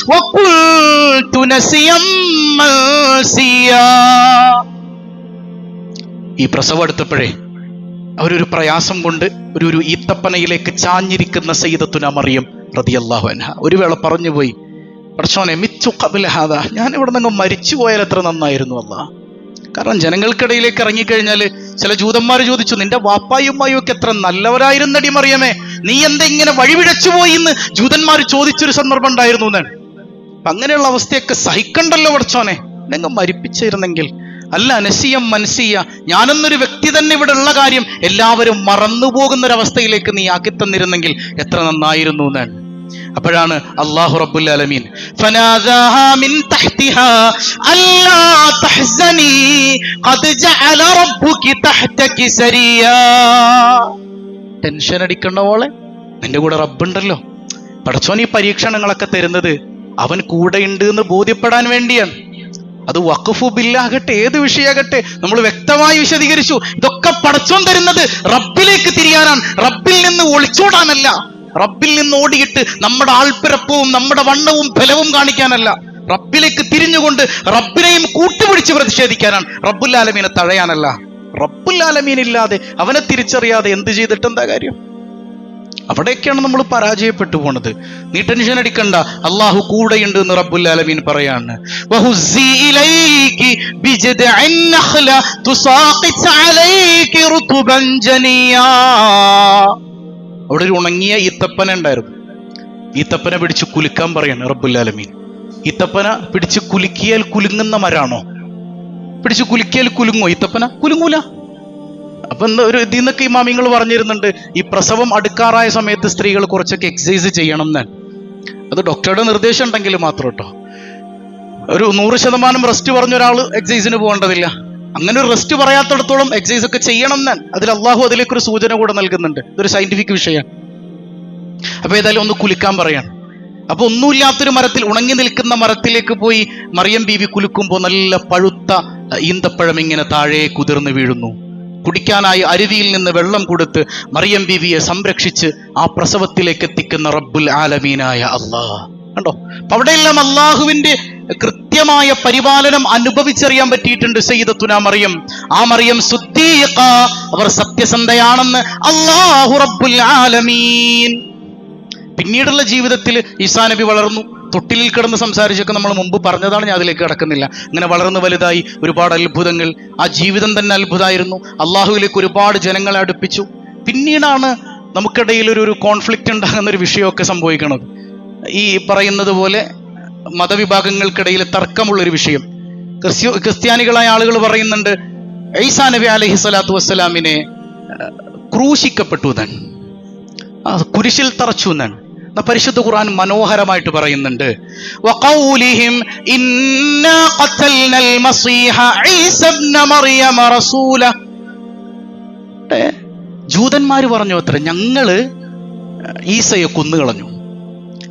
وكنت نسيا منسيا ഈ പ്രസവം എടുത്തപ്പോഴേ അവരൊരു പ്രയാസം കൊണ്ട് ഒരു ഒരു ഈത്തപ്പനയിലേക്ക് ചാഞ്ഞിരിക്കുന്ന സയ്യിദത്തുന മറിയം അൻഹ. ഒരു വേള പറഞ്ഞുപോയി പ്രശ്നോനെ മിച്ചു കബിലഹാദ ഞാൻ ഇവിടെ നിന്ന് മരിച്ചു പോയാൽ എത്ര നന്നായിരുന്നു അല്ല. കാരണം ജനങ്ങൾക്കിടയിലേക്ക് ഇറങ്ങിക്കഴിഞ്ഞാൽ ചില ജൂതന്മാർ ചോദിച്ചു നിന്റെ വാപ്പായും ഉമ്മായും ഒക്കെ എത്ര നല്ലവരായിരുന്നടി മറിയമേ. നീ എന്താ ഇങ്ങനെ വഴിവിഴച്ചു പോയി എന്ന് ജൂതന്മാർ ചോദിച്ചൊരു സന്ദർഭം ഉണ്ടായിരുന്നു എന്നാണ്. അങ്ങനെയുള്ള അവസ്ഥയൊക്കെ സഹിക്കണ്ടല്ലോ പഠിച്ചോനെ. നിങ്ങൾ മരിപ്പിച്ചിരുന്നെങ്കിൽ അല്ല നസിയം മനസ്സിയ ഞാനെന്നൊരു വ്യക്തി തന്നെ ഇവിടെ ഉള്ള കാര്യം എല്ലാവരും മറന്നു പോകുന്ന ഒരവസ്ഥയിലേക്ക് നീ ആക്കി തന്നിരുന്നെങ്കിൽ എത്ര നന്നായിരുന്നു എന്ന്. അപ്പോഴാണ് അള്ളാഹു റബ്ബുൽ അലമീൻ ടെൻഷൻ അടിക്കണ്ട നിന്റെ കൂടെ റബ്ബുണ്ടല്ലോ. പടച്ചോൻ ഈ പരീക്ഷണങ്ങളൊക്കെ തരുന്നത് അവൻ കൂടെയുണ്ട് എന്ന് ബോധ്യപ്പെടാൻ വേണ്ടിയാണ്. അത് വഖഫു ബില്ലാകട്ടെ ഏത് വിഷയാകട്ടെ നമ്മൾ വ്യക്തമായി വിശദീകരിച്ചു. ഇതൊക്കെ പടച്ചോൻ തരുന്നത് റബ്ബിലേക്ക് തിരിയാനാണ്. റബ്ബിൽ നിന്ന് ഒളിച്ചോടാനല്ല. റബ്ബിൽ നിന്ന് ഓടിയിട്ട് നമ്മുടെ ആൾപ്പിറപ്പവും നമ്മുടെ വണ്ണവും ബലവും കാണിക്കാനല്ല. റബ്ബിലേക്ക് തിരിഞ്ഞുകൊണ്ട് റബ്ബിനെയും കൂട്ടുപിടിച്ച് പ്രതിഷേധിക്കാനാണ്. റബ്ബുല്ലാലമീനെ തഴയാനല്ല. റബ്ബുല്ലാലമീൻ ഇല്ലാതെ അവനെ തിരിച്ചറിയാതെ എന്ത് ചെയ്തിട്ട് എന്താ കാര്യം? അവിടെയൊക്കെയാണ് നമ്മൾ പരാജയപ്പെട്ടു പോണത്. നീ ടെൻഷൻ അടിക്കണ്ട. അള്ളാഹു കൂടെയുണ്ട് എന്ന് റബ്ബുൽ ആലമീൻ പറയാണ്. അവിടെ ഒരു ഉണങ്ങിയ ഈത്തപ്പന ഉണ്ടായിരുന്നു. ഈത്തപ്പന പിടിച്ച് കുലുക്കാൻ പറയാണ് റബ്ബുൽ ആലമീൻ. ഈത്തപ്പന പിടിച്ച് കുലുക്കിയാൽ കുലുങ്ങുന്ന മരാണോ? പിടിച്ച് കുലുക്കിയാൽ കുലുങ്ങോ ഈത്തപ്പന കുലുങ്ങൂല. അപ്പൊ ഒരു ഇതിൽ നിന്നൊക്കെ ഈ മാമിങ്ങൾ പറഞ്ഞിരുന്നുണ്ട് ഈ പ്രസവം അടുക്കാറായ സമയത്ത് സ്ത്രീകൾ കുറച്ചൊക്കെ എക്സസൈസ് ചെയ്യണം എന്ന്. അത് ഡോക്ടറുടെ നിർദ്ദേശം ഉണ്ടെങ്കിൽ മാത്രം കേട്ടോ ഒരു നൂറ് ശതമാനം റെസ്റ്റ് പറഞ്ഞ ഒരാൾ എക്സസൈസിന് പോകേണ്ടതില്ല. അങ്ങനെ ഒരു റെസ്റ്റ് പറയാത്തിടത്തോളം എക്സസൈസ് ഒക്കെ ചെയ്യണം എന്ന്. അതിൽ അള്ളാഹു അതിലേക്ക് ഒരു സൂചന കൂടെ നൽകുന്നുണ്ട്. ഇതൊരു സയന്റിഫിക് വിഷയമാണ് അപ്പൊ ഏതായാലും ഒന്ന് കുലുക്കാൻ പറയാണ്. അപ്പൊ ഒന്നുമില്ലാത്തൊരു മരത്തിൽ ഉണങ്ങി നിൽക്കുന്ന മരത്തിലേക്ക് പോയി മറിയം ബീവി കുലുക്കുമ്പോൾ നല്ല പഴുത്ത ഈന്തപ്പഴം ഇങ്ങനെ താഴെ കുതിർന്ന് വീഴുന്നു. കുടിക്കാനായി അരുവിയിൽ നിന്ന് വെള്ളം കൊടുത്ത് മറിയം ബീവിയെ സംരക്ഷിച്ച് ആ പ്രസവത്തിലേക്ക് എത്തിക്കുന്ന റബ്ബുൽ ആലമീനായ അള്ളാഹ്. കണ്ടോ? അവിടെയെല്ലാം അള്ളാഹുവിന്റെ കൃത്യമായ പരിപാലനം അനുഭവിച്ചറിയാൻ പറ്റിയിട്ടുണ്ട് സയ്യിദത്തുന മറിയം. ആ മറിയം സുദ്ദീഖ അവർ സത്യസന്ധയാണെന്ന് അള്ളാഹു റബ്ബുൽ ആലമീൻ. പിന്നീടുള്ള ജീവിതത്തിൽ ഈസാ നബി വളർന്നു. തൊട്ടിലിൽ കിടന്ന് സംസാരിച്ചൊക്കെ നമ്മൾ മുമ്പ് പറഞ്ഞതാണ് ഞാൻ അതിലേക്ക് കിടക്കുന്നില്ല. ഇങ്ങനെ വളർന്നു വലുതായി ഒരുപാട് അത്ഭുതങ്ങൾ. ആ ജീവിതം തന്നെ അത്ഭുതമായിരുന്നു. അള്ളാഹുവിലേക്ക് ഒരുപാട് ജനങ്ങളെ അടുപ്പിച്ചു. പിന്നീടാണ് നമുക്കിടയിൽ ഒരു ഒരു കോൺഫ്ലിക്റ്റ് ഉണ്ടാകുന്ന ഒരു വിഷയമൊക്കെ സംഭവിക്കുന്നത്. ഈ പറയുന്നത് പോലെ മതവിഭാഗങ്ങൾക്കിടയിൽ തർക്കമുള്ളൊരു വിഷയം. ക്രിസ്ത്യ ക്രിസ്ത്യാനികളായ ആളുകൾ പറയുന്നുണ്ട് ഐസാ നബി അലഹി സ്വലാത്തു വസ്സലാമിനെ ക്രൂശിക്കപ്പെട്ടു എന്നാണ്. കുരിശിൽ തറച്ചു എന്നാണ്. എന്നാ പരിശുദ്ധ ഖുർആൻ മനോഹരമായിട്ട് പറയുന്നുണ്ട് വഖൗലിഹിം ഇന്നാ ഖതൽനൽ മസീഹ ഈസ ഇബ്ന മറിയമ റസൂല ഏ, ജൂതന്മാര് പറഞ്ഞു അത്ര ഞങ്ങള് ഈസയെ കൊന്നുകളഞ്ഞു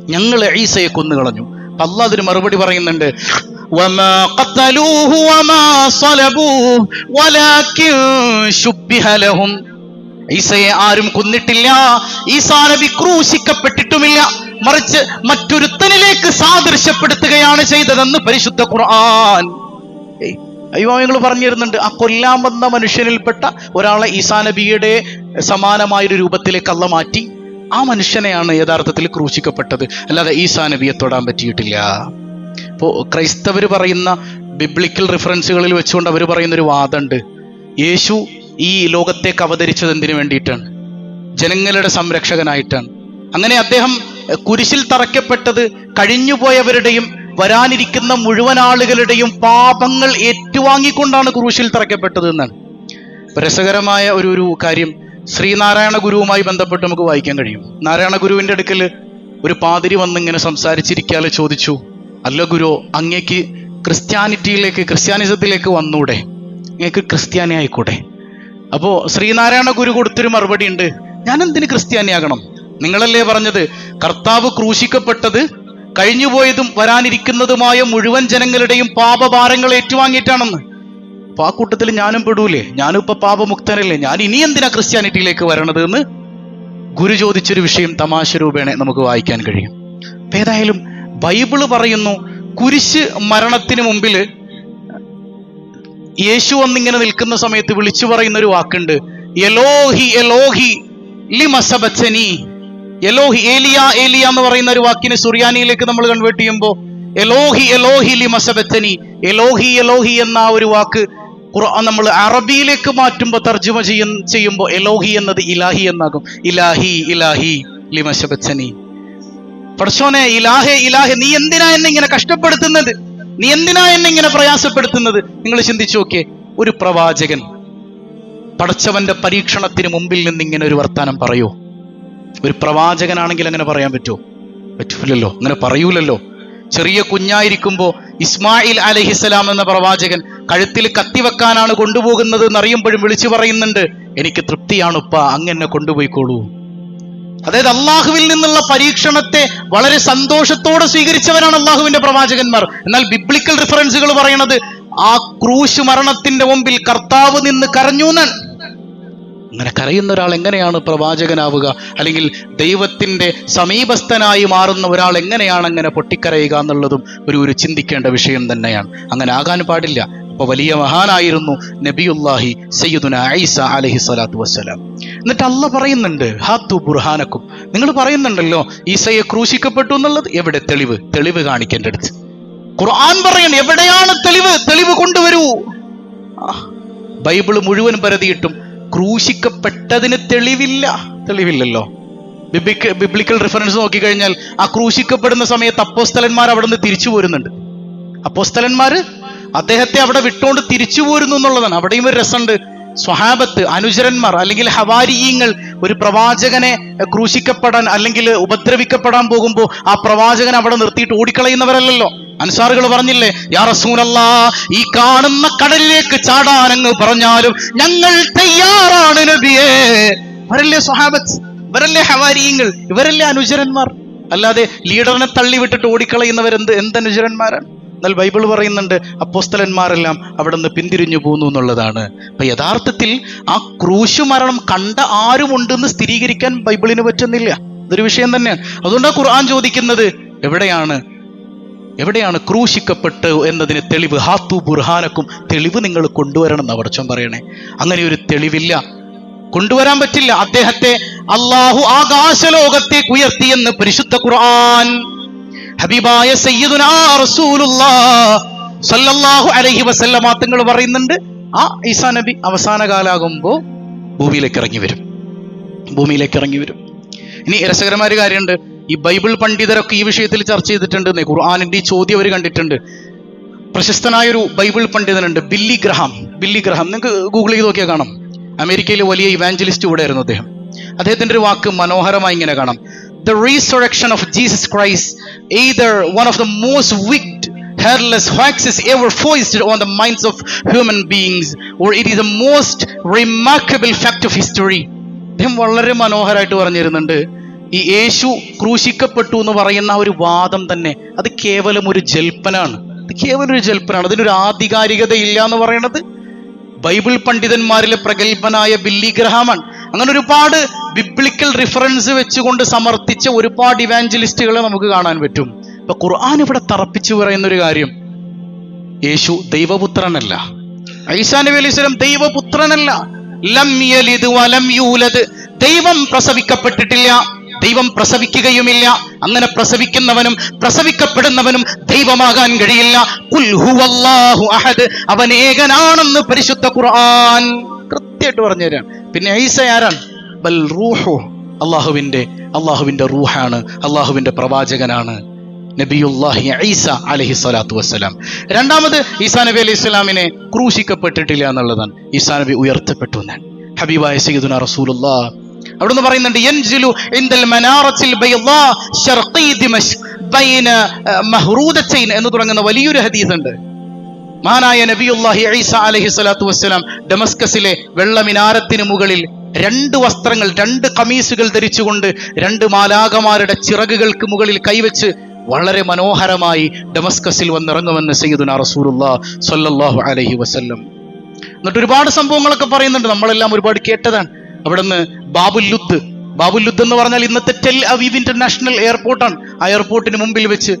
ഞങ്ങള് ഈസയെ കൊന്നുകളഞ്ഞു അപ്പൊ അള്ളാഹ് അതിന് മറുപടി പറയുന്നുണ്ട് وما قتلوه وما صلبوه ولكن شبه لهم ഈസയെ ആരും കൊന്നിട്ടില്ല. ഈസാ നബി ക്രൂശിക്കപ്പെട്ടിട്ടുമില്ല മറിച്ച് മറ്റൊരുത്തനിലേക്ക് സാദൃശ്യപ്പെടുത്തുകയാണ് ചെയ്തതെന്ന് പരിശുദ്ധ ഖുർആൻ. അയ്യോ നിങ്ങൾ പറഞ്ഞിരുന്നുണ്ട് ആ കൊല്ലാൻ വന്ന മനുഷ്യനിൽപ്പെട്ട ഒരാളെ ഈസാ നബിയുടെ സമാനമായൊരു രൂപത്തിലേക്ക് അല്ല മാറ്റി. ആ മനുഷ്യനെയാണ് യഥാർത്ഥത്തിൽ ക്രൂശിക്കപ്പെട്ടത്. അല്ലാതെ ഈസാ നബിയെ തൊടാൻ പറ്റിയിട്ടില്ല. ഇപ്പോൾ ക്രൈസ്തവർ പറയുന്ന ബിബ്ലിക്കൽ റെഫറൻസുകളിൽ വെച്ചുകൊണ്ട് അവർ പറയുന്നൊരു വാദമുണ്ട്. യേശു ഈ ലോകത്തേക്ക് അവതരിച്ചത് എന്തിനു വേണ്ടിയിട്ടാണ്? ജനങ്ങളുടെ സംരക്ഷകനായിട്ടാണ്. അങ്ങനെ അദ്ദേഹം കുരിശിൽ തറയ്ക്കപ്പെട്ടത് കഴിഞ്ഞുപോയവരുടെയും വരാനിരിക്കുന്ന മുഴുവൻ ആളുകളുടെയും പാപങ്ങൾ ഏറ്റുവാങ്ങിക്കൊണ്ടാണ് കുരിശിൽ തറയ്ക്കപ്പെട്ടത് എന്നാണ്. രസകരമായ ഒരു ഒരു കാര്യം ശ്രീനാരായണ ഗുരുവുമായി ബന്ധപ്പെട്ട് നമുക്ക് വായിക്കാൻ കഴിയും. നാരായണ ഗുരുവിന്റെ അടുക്കൽ ഒരു പാതിരി വന്നിങ്ങനെ സംസാരിച്ചിരിക്കാതെ ചോദിച്ചു അല്ല ഗുരു അങ്ങേക്ക് ക്രിസ്ത്യാനിറ്റിയിലേക്ക് ക്രിസ്ത്യാനിസത്തിലേക്ക് വന്നൂടെ? അങ്ങേക്ക് ക്രിസ്ത്യാനി ആയിക്കൂടെ അപ്പോ ശ്രീനാരായണ ഗുരു കൊടുത്തൊരു മറുപടി ഉണ്ട്. ഞാൻ എന്തിന് ക്രിസ്ത്യാനിയാകണം? നിങ്ങളല്ലേ പറഞ്ഞത്? കർത്താവ് ക്രൂശിക്കപ്പെട്ടത് കഴിഞ്ഞുപോയതും വരാനിരിക്കുന്നതുമായ മുഴുവൻ ജനങ്ങളുടെയും പാപഭാരങ്ങൾ ഏറ്റുവാങ്ങിയിട്ടാണെന്ന്. അപ്പൊ ആ കൂട്ടത്തിൽ ഞാനും പെടൂലേ? ഞാനും ഇപ്പൊ പാപമുക്തനല്ലേ? ഞാൻ ഇനി എന്തിനാ ക്രിസ്ത്യാനിറ്റിയിലേക്ക് വരണത് എന്ന് ഗുരു ചോദിച്ചൊരു വിഷയം തമാശ രൂപേണ നമുക്ക് വായിക്കാൻ കഴിയും. ഏതായാലും ബൈബിൾ പറയുന്നു കുരിശ് മരണത്തിന് മുമ്പിൽ യേശു വന്നിങ്ങനെ നിൽക്കുന്ന സമയത്ത് വിളിച്ചു പറയുന്ന ഒരു വാക്കുണ്ട്. എലോഹി എലോഹി ലിമസബച്ചനി എലോഹി ഏലിയ ഏലിയ എന്ന് പറയുന്ന ഒരു വാക്കിനെ സുറിയാനിയിലേക്ക് നമ്മൾ കൺവേർട്ട് ചെയ്യുമ്പോൾ എലോഹി എലോഹി ലിമസബത്തനി എലോഹി എലോഹി എന്ന ആ ഒരു വാക്ക് നമ്മൾ അറബിയിലേക്ക് മാറ്റുമ്പോൾ തർജമ ചെയ്യ ചെയ്യുമ്പോൾ എലോഹി എന്നത് ഇലാഹി എന്നാകും. ഇലാഹി ഇലാഹി ലിമസബച്ചനി പടച്ചോനെ ഇലാഹെ ഇലാഹെ നീ എന്തിനാ എന്നെ ഇങ്ങനെ കഷ്ടപ്പെടുത്തുന്നത്? നീ എന്തിനാ എന്നെ ഇങ്ങനെ പ്രയാസപ്പെടുത്തുന്നത്? നിങ്ങൾ ചിന്തിച്ചു നോക്കിയേ ഒരു പ്രവാചകൻ പടച്ചവന്റെ പരീക്ഷണത്തിന് മുമ്പിൽ നിന്ന് ഇങ്ങനെ ഒരു വർത്താനം പറയോ? ഒരു പ്രവാചകനാണെങ്കിൽ അങ്ങനെ പറയാൻ പറ്റുമോ? പറ്റൂലല്ലോ അങ്ങനെ പറയൂലല്ലോ. ചെറിയ കുഞ്ഞായിരിക്കുമ്പോൾ ഇസ്മായിൽ അലഹിസ്സലാം എന്ന പ്രവാചകൻ കഴുത്തിൽ കത്തിവെക്കാനാണ് കൊണ്ടുപോകുന്നത് എന്നറിയുമ്പോഴും വിളിച്ചു പറയുന്നുണ്ട് എനിക്ക് തൃപ്തിയാണ് ഉപ്പ അങ്ങനെ കൊണ്ടുപോയിക്കോളൂ. അതായത് അള്ളാഹുവിൽ നിന്നുള്ള പരീക്ഷണത്തെ വളരെ സന്തോഷത്തോടെ സ്വീകരിച്ചവരാണ് അള്ളാഹുവിന്റെ പ്രവാചകന്മാർ. എന്നാൽ ബിബ്ലിക്കൽ റിഫറൻസുകൾ പറയണത് ആ ക്രൂശ് മരണത്തിന്റെ മുമ്പിൽ കർത്താവ് നിന്ന് കരഞ്ഞു എന്നാണ്. അങ്ങനെ കരയുന്ന ഒരാൾ എങ്ങനെയാണ് പ്രവാചകനാവുക? അല്ലെങ്കിൽ ദൈവത്തിന്റെ സമീപസ്ഥനായി മാറുന്ന ഒരാൾ എങ്ങനെയാണ് അങ്ങനെ പൊട്ടിക്കരയുക എന്നുള്ളതും ഒരു ഒരു ചിന്തിക്കേണ്ട വിഷയം തന്നെയാണ്. അങ്ങനെ ആകാൻ പാടില്ല. വലിയ മഹാനായിരുന്നു നബിയുല്ലാഹി സയ്യിദുന ഐസ അലഹി സ്വലാത്തു വസ്സലാം. എന്നിട്ട് അല്ല പറയുന്നുണ്ട് ഹാത്തു ബുർഹാനക്കും. നിങ്ങൾ പറയുന്നുണ്ടല്ലോ ഈസയെ ക്രൂശിക്കപ്പെട്ടു എന്നുള്ളത് എവിടെ തെളിവ്? തെളിവ് കാണിക്കേണ്ട അടുത്ത്. ഖുർആൻ പറയണം എവിടെയാണ് തെളിവ്? തെളിവ് കൊണ്ടുവരൂ. ബൈബിൾ മുഴുവൻ പരതിയിട്ടും ക്രൂശിക്കപ്പെട്ടതിന് തെളിവില്ല. തെളിവില്ലല്ലോ. ബിബിക്ക് ബിബ്ലിക്കൽ റെഫറൻസ് നോക്കിക്കഴിഞ്ഞാൽ ആ ക്രൂശിക്കപ്പെടുന്ന സമയത്ത് അപ്പോസ്തലന്മാർ അവിടെ നിന്ന് തിരിച്ചു പോരുന്നുണ്ട്. അപ്പോസ്തലന്മാര് അദ്ദേഹത്തെ അവിടെ വിട്ടുകൊണ്ട് തിരിച്ചു പോരുന്നു എന്നുള്ളതാണ്. അവിടെയും ഒരു രസമുണ്ട്. സ്വഹാബത്ത് അനുചരന്മാർ അല്ലെങ്കിൽ ഹവാരിയങ്ങൾ ഒരു പ്രവാചകനെ ക്രൂശിക്കപ്പെടാൻ അല്ലെങ്കിൽ ഉപദ്രവിക്കപ്പെടാൻ പോകുമ്പോൾ ആ പ്രവാചകൻ അവിടെ നിർത്തിയിട്ട് ഓടിക്കളയുന്നവരല്ലല്ലോ. അൻസാറുകൾ പറഞ്ഞില്ലേ യാ റസൂലല്ലാ ഈ കാണുന്ന കടലിലേക്ക് ചാടാനെന്ന് പറഞ്ഞാലും ഞങ്ങൾ തയ്യാറാണ് നബിയേ. ഇവരല്ലേ സ്വഹാബത്ത്? ഇവരല്ലേ ഹവാരിയങ്ങൾ? ഇവരല്ലേ അനുചരന്മാർ? അല്ലാതെ ലീഡറിനെ തള്ളി വിട്ടിട്ട് ഓടിക്കളയുന്നവരെന്ത് എന്ത് അനുചരന്മാരാണ്? എന്നാൽ ബൈബിൾ പറയുന്നുണ്ട് അപ്പോസ്തലന്മാരെല്ലാം അവിടെ നിന്ന് പിന്തിരിഞ്ഞു പോകുന്നു എന്നുള്ളതാണ്. അപ്പൊ യഥാർത്ഥത്തിൽ ആ ക്രൂശു മരണം കണ്ട ആരുമുണ്ടെന്ന് സ്ഥിരീകരിക്കാൻ ബൈബിളിന് പറ്റുന്നില്ല. അതൊരു വിഷയം തന്നെയാണ്. അതുകൊണ്ടാണ് ഖുർആൻ ചോദിക്കുന്നത് എവിടെയാണ് എവിടെയാണ് ക്രൂശിക്കപ്പെട്ട് എന്നതിന് തെളിവ്? ഹാത്തു ബുർഹാനക്കും തെളിവ് നിങ്ങൾ കൊണ്ടുവരണം എന്ന് അവർച്ചം പറയണേ. അങ്ങനെ ഒരു തെളിവില്ല. കൊണ്ടുവരാൻ പറ്റില്ല. അദ്ദേഹത്തെ അള്ളാഹു ആകാശലോകത്തേക്ക് ഉയർത്തിയെന്ന് പരിശുദ്ധ ഖുർആൻ ഹബീബായ സയ്യിദുനാ റസൂലുള്ളാ. സല്ലല്ലാഹു അലൈഹി വസല്ലമ തങ്ങൾ പറയുന്നുണ്ട് ആ ഈസാ നബി അവസാന കാലാകുമ്പോൾ ഭൂമിയിലേക്ക് ഇറങ്ങി വരും. ഭൂമിയിലേക്ക് ഇറങ്ങി വരും. ഇനി രസകരമായ ഒരു കാര്യമുണ്ട്. ഈ ബൈബിൾ പണ്ഡിതരൊക്കെ ഈ വിഷയത്തിൽ ചർച്ച ചെയ്തിട്ടുണ്ട്. ഖുർആനിന്റെ ഈ ചോദ്യം അവർ കണ്ടിട്ടുണ്ട്. പ്രശസ്തനായ ഒരു ബൈബിൾ പണ്ഡിതനുണ്ട് ബില്ലി ഗ്രഹാം. Billy Graham. നിങ്ങൾക്ക് ഗൂഗിൾ ചെയ്ത് നോക്കിയാൽ കാണാം. അമേരിക്കയിലെ വലിയ ഇവാഞ്ചലിസ്റ്റ് കൂടെ ആയിരുന്നു അദ്ദേഹം. അദ്ദേഹത്തിന്റെ ഒരു വാക്ക് മനോഹരമായി ഇങ്ങനെ കാണാം. The resurrection of Jesus Christ either one of the most wicked hairless waxes ever foisted on the minds of human beings or it is the most remarkable fact of history. അദ്ദേഹം വളരെ മനോഹരമായിട്ട് പറഞ്ഞിരുന്നുണ്ട്. ഈ യേശു ക്രൂശിക്കപ്പെട്ടു എന്ന് പറയുന്ന ഒരു വാദം തന്നെ അത് കേവലം ഒരു ജൽപ്പനാണ്. അത് കേവലം ഒരു ജൽപ്പനാണ്. അതിനൊരു ആധികാരികത ഇല്ല എന്ന് പറയുന്നത് ബൈബിൾ പണ്ഡിതന്മാരിലെ പ്രഗത്ഭനായ ബില്ലി ഗ്രഹാമാണ്. അങ്ങനെ ഒരുപാട് ബിബ്ലിക്കൽ റിഫറൻസ് വെച്ചുകൊണ്ട് സമർത്ഥിച്ച ഒരുപാട് ഇവാഞ്ചലിസ്റ്റുകളെ നമുക്ക് കാണാൻ പറ്റും. ഇപ്പൊ ഖുർആൻ ഇവിടെ തറപ്പിച്ചു പറയുന്ന ഒരു കാര്യം യേശു ദൈവപുത്രനല്ല. ഐസാ നബി ദൈവപുത്രനല്ല. ലം വലം യൂലദ്. ദൈവം പ്രസവിക്കപ്പെട്ടിട്ടില്ല ദൈവം പ്രസവിക്കുകയുമില്ല. അങ്ങനെ പ്രസവിക്കുന്നവനും പ്രസവിക്കപ്പെടുന്നവനും ദൈവമാകാൻ കഴിയില്ല. അഹദ്. അവൻ ഏകനാണെന്ന് പരിശുദ്ധ ഖുർആൻ. കൃത്യമായിട്ട് പറഞ്ഞു തരാണ് പിന്നെ ഐസ ആരാണ്? ബൽ റൂഹു അള്ളാഹുവിന്റെ അള്ളാഹുവിന്റെ റൂഹാണ് അള്ളാഹുവിന്റെ പ്രവാചകനാണ് നബിയുല്ലാഹി ഐസ അലഹി സ്വലാത്തു വസ്സലാം. രണ്ടാമത് ഈസാ നബി അലൈഹി സ്വലാമിനെ ക്രൂശിക്കപ്പെട്ടിട്ടില്ല എന്നുള്ളതാണ്. ഈസാ നബി ഉയർത്തപ്പെട്ടു എന്നാണ്. ഹബീബായ റസൂലുള്ളാ. അവിടുന്ന് പറയുന്നുണ്ട് യൻജിലു ഇന്ദൽ മനാറത്തിൽ ബൈളാ ശർഖീ ദിമഷ് ബൈന മഹ്റൂദത്തൈൻ എന്ന് തുടങ്ങുന്ന വലിയൊരു ഹദീസ് ഉണ്ട് മഹാനായ നബിയുല്ലാഹി ഈസ അലഹി സ്വലാത്തു വസ്സലാം ഡമസ്കസിലെ വെള്ളമിനാരത്തിന് മുകളിൽ രണ്ട് വസ്ത്രങ്ങൾ രണ്ട് കമീസുകൾ ധരിച്ചുകൊണ്ട് രണ്ട് മാലാകമാരുടെ ചിറകുകൾക്ക് മുകളിൽ കൈവച്ച് വളരെ മനോഹരമായി ഡമസ്കസിൽ വന്നിറങ്ങുമെന്ന് സയ്യിദുന റസൂലുള്ള സ്വല്ലല്ലാഹു അലൈഹി വസല്ലം. എന്നിട്ട് ഒരുപാട് സംഭവങ്ങളൊക്കെ പറയുന്നുണ്ട്. നമ്മളെല്ലാം ഒരുപാട് കേട്ടതാണ്. അവിടുന്ന് ബാബുല്ലുദ് ബാബുല്ലുദ് എന്ന് പറഞ്ഞാൽ ഇന്നത്തെ ടെൽ അവീവ് ഇന്റർനാഷണൽ എയർപോർട്ടാണ്. ആ എയർപോർട്ടിന് മുമ്പിൽ വെച്ച്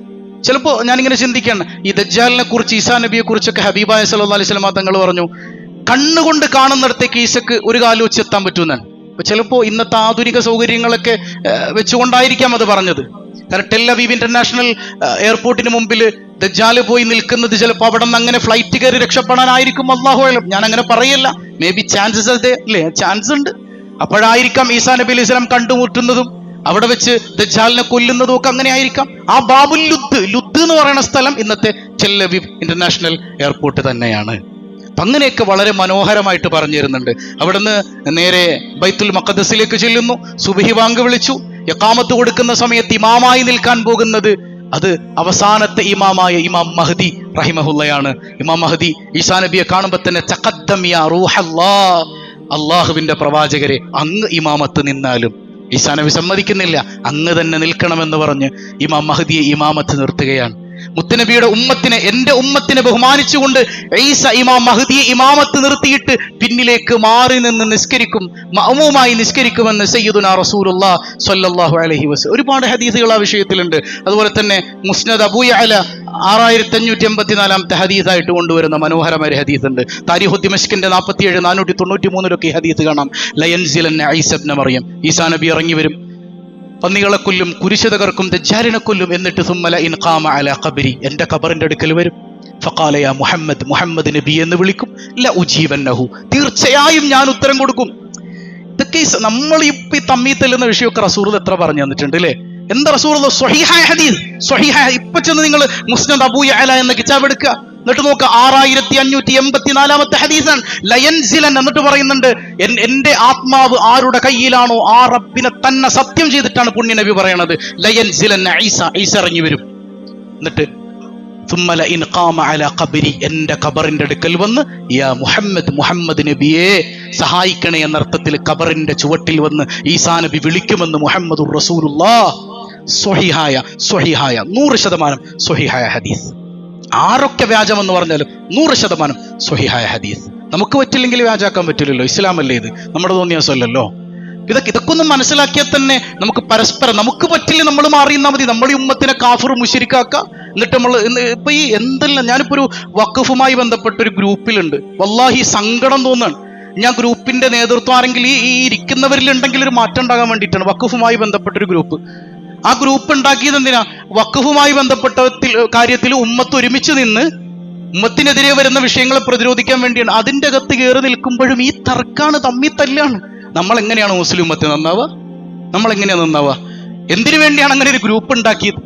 ചിലപ്പോ ഞാനിങ്ങനെ ചിന്തിക്കുകയാണ് ഈ ദജ്ജാലിനെ കുറിച്ച് ഈസാ നബിയെ കുറിച്ചൊക്കെ ഹബീബായ സല്ലാ അലൈഹി സ്വലമ തങ്ങൾ പറഞ്ഞു കണ്ണുകൊണ്ട് കാണുന്നിടത്തേക്ക് ഈസക്ക് ഒരു കാലം വെച്ച് എത്താൻ പറ്റുമെന്നാണ്. അപ്പൊ ചിലപ്പോ ഇന്നത്തെ ആധുനിക സൗകര്യങ്ങളൊക്കെ വെച്ചുകൊണ്ടായിരിക്കാം അത് പറഞ്ഞത്. കാരണം ടെൽ അവീവ് ഇന്റർനാഷണൽ എയർപോർട്ടിന് മുമ്പിൽ ദജ്ജാൽ പോയി നിൽക്കുന്നത് ചിലപ്പോൾ അവിടെ നിന്ന് അങ്ങനെ ഫ്ലൈറ്റ് കയറി രക്ഷപ്പെടാനായിരിക്കും അള്ളാഹു ആലം ഞാൻ അങ്ങനെ പറയല്ല. മേ ബി ചാൻസസ് അതെ അല്ലേ? ചാൻസ് ഉണ്ട്. അപ്പോഴായിരിക്കാം ഈസാ നബി അലൈഹി സ്വലം കണ്ടുമുട്ടുന്നതും. അവിടെ വെച്ച് ദജാലിനെ കൊല്ലുന്നതും ഒക്കെ അങ്ങനെ ആയിരിക്കാം ആ ബാബുൽ ലുദ് ലുദ് എന്ന് പറയുന്ന സ്ഥലം ഇന്നത്തെ ചെല്ലവിവ് ഇന്റർനാഷണൽ എയർപോർട്ട് തന്നെയാണ്. അങ്ങനെയൊക്കെ വളരെ മനോഹരമായിട്ട് പറഞ്ഞു തരുന്നുണ്ട്. അവിടുന്ന് നേരെ ബൈത്തുൽ മക്കദസിലേക്ക് ചെല്ലുന്നു. സുബഹി വാങ്ക് വിളിച്ചു. യക്കാമത്ത് കൊടുക്കുന്ന സമയത്ത് ഇമാമായി നിൽക്കാൻ പോകുന്നത് അത് അവസാനത്തെ ഇമാമായ ഇമാം മഹദി റഹിമഹുല്ലയാണ്. ഇമാം മഹദി ഈസാ നബിയെ കാണുമ്പോൾ തന്നെ തഖദ്ദം യാ റൂഹല്ലാ. അള്ളാഹുവിന്റെ പ്രവാചകരെ അങ്ങ് ഇമാമത്ത് നിന്നാലും ഈസാ വിസമ്മതിക്കുന്നില്ല സമ്മതിക്കുന്നില്ല. അങ്ങ് തന്നെ നിൽക്കണമെന്ന് പറഞ്ഞ് ഇമാം മഹദിയെ ഇമാമത്ത് നിർത്തുകയാണ്. മുത്തനബിയുടെ ഉമ്മത്തിനെ എന്റെ ഉമ്മത്തിനെ ബഹുമാനിച്ചുകൊണ്ട് ഈസ ഇമാം മഹദിയെ ഇമാമത്ത് നിർത്തിയിട്ട് പിന്നിലേക്ക് മാറി നിന്ന് നിസ്കരിക്കും മഅമൂമായി നിസ്കരിക്കുമെന്ന് സയ്യിദുന റസൂലുള്ള സ്വല്ലല്ലാഹു അലൈഹി വസ് ഒരുപാട് ഹദീസുകൾ ആ വിഷയത്തിലുണ്ട്. അതുപോലെ തന്നെ മുസ്നദ് അബൂ യഅല ആറായിരത്തി അഞ്ഞൂറ്റി എൺപത്തിനാലാമത്തെ ഹദീസായിട്ട് കൊണ്ടുവരുന്ന മനോഹരമായ ഒരു ഹദീസ് ഉണ്ട് താരിഹു ദിമഷ്കിന്റെ നാൽപ്പത്തിയേഴ് നാനൂറ്റി തൊണ്ണൂറ്റി മൂന്നിലൊക്കെ ഈ ഹദീസ് കാണാം. ലയൻസിലൻ ഐസബ്ന മറിയം. ഈസാ നബി ഇറങ്ങി വരും. പന്നികളെ കൊല്ലും കുരിശതകർക്കും ദജ്ജാലിനെ കൊല്ലും എന്നിട്ട് സുമ്മല ഇൻ ഖാമ അല കബരി എന്റെ കബറിന്റെ അടുക്കൽ വരും. ഫക്കാലയ മുഹമ്മദ് മുഹമ്മദ് നബി എന്ന് വിളിക്കും. ല ഉജീവൻ നഹു തീർച്ചയായും ഞാൻ ഉത്തരം കൊടുക്കും. ഇതൊക്കെ നമ്മൾ ഈ തമ്മി തെല്ലുന്ന വിഷയമൊക്കെ റസൂർ എത്ര പറഞ്ഞു തന്നിട്ടുണ്ട് അല്ലേ? എന്താ റസൂർ സ്വഹീഹായ ഹദീസ്. സ്വഹീഹായ ഇപ്പൊ ചെന്ന് നിങ്ങൾ മുസ്ലിം അബൂയ അല എന്ന കിതാബ് എടുക്കുക. എന്നിട്ട് നോക്കുക ആറായിരത്തി അഞ്ഞൂറ്റി എൺപത്തി നാലാമത്തെ ഹദീസാണ്. ലയൻസിലൻ എന്നിട്ട് പറയുന്നുണ്ട് എന്റെ ആത്മാവ് ആരുടെ കയ്യിലാണോ? ആ റബ്ബിനെ തന്നെ സത്യം ചെയ്തിട്ടാണ് പുണ്യ നബി പറയണത്. ലയൻസിലൻ ഐസ ഐസ ഇറങ്ങി വരും. എന്നിട്ട് ഇൻ കാമ എന്റെ ഖബറിന്റെ അടുക്കൽ വന്ന് യാ മുഹമ്മദ് മുഹമ്മദ് നബിയെ സഹായിക്കണേ എന്നർത്ഥത്തിൽ ഖബറിന്റെ ചുവട്ടിൽ വന്ന് ഈസാ നബി വിളിക്കുമെന്ന് മുഹമ്മദ് റസൂലുള്ളാ സ്വഹിഹായ സ്വഹിഹായ. നൂറ് ശതമാനം സ്വഹിഹായ ഹദീസ്. ആരൊക്കെ വ്യാജമെന്ന് പറഞ്ഞാലും നൂറ് ശതമാനം സ്വഹിഹായ ഹദീസ്. നമുക്ക് പറ്റില്ലെങ്കിൽ വ്യാജാക്കാൻ പറ്റില്ലല്ലോ. ഇസ്ലാം അല്ലേ ഇത്? നമ്മുടെ തോന്നിയാസമല്ലല്ലോ. ഇതൊക്കെ ഇതൊക്കെ ഒന്ന് മനസ്സിലാക്കിയാൽ തന്നെ നമുക്ക് പരസ്പരം നമുക്ക് പറ്റില്ല നമ്മൾ മാറിയെന്നാൽ മതി. നമ്മൾ ഈ ഉമ്മത്തിനെ കാഫർ മുശരിക്കാക്ക. എന്നിട്ട് നമ്മൾ ഇപ്പൊ ഈ എന്തെല്ലാം ഞാനിപ്പോ ഒരു വഖഫുമായി ബന്ധപ്പെട്ട ഒരു ഗ്രൂപ്പിലുണ്ട്. വല്ലാഹി സങ്കടം തോന്നാണ്. ഞാൻ ഗ്രൂപ്പിന്റെ നേതൃത്വം ആരെങ്കിലും ഈ ഈ ഇരിക്കുന്നവരിലുണ്ടെങ്കിൽ ഒരു മാറ്റം ഉണ്ടാകാൻ വേണ്ടിയിട്ടാണ് വഖഫുമായി ബന്ധപ്പെട്ട ഒരു ഗ്രൂപ്പ്. ആ ഗ്രൂപ്പ് ഉണ്ടാക്കിയത് എന്തിനാ? വക്കഫുമായി ബന്ധപ്പെട്ട കാര്യത്തിൽ ഉമ്മത്ത് ഒരുമിച്ച് നിന്ന് ഉമ്മത്തിനെതിരെ വരുന്ന വിഷയങ്ങളെ പ്രതിരോധിക്കാൻ വേണ്ടിയാണ്. അതിന്റെ അകത്ത് കയറി നിൽക്കുമ്പോഴും ഈ തർക്കാണ് തമ്മി തല്ലാണ്. നമ്മൾ എങ്ങനെയാണ് മുസ്ലിം ഉമ്മത്തെ നന്നാവുക? നമ്മൾ എങ്ങനെയാണ് നന്നാവുക? എന്തിനു വേണ്ടിയാണ് അങ്ങനെ ഒരു ഗ്രൂപ്പ് ഉണ്ടാക്കിയത്?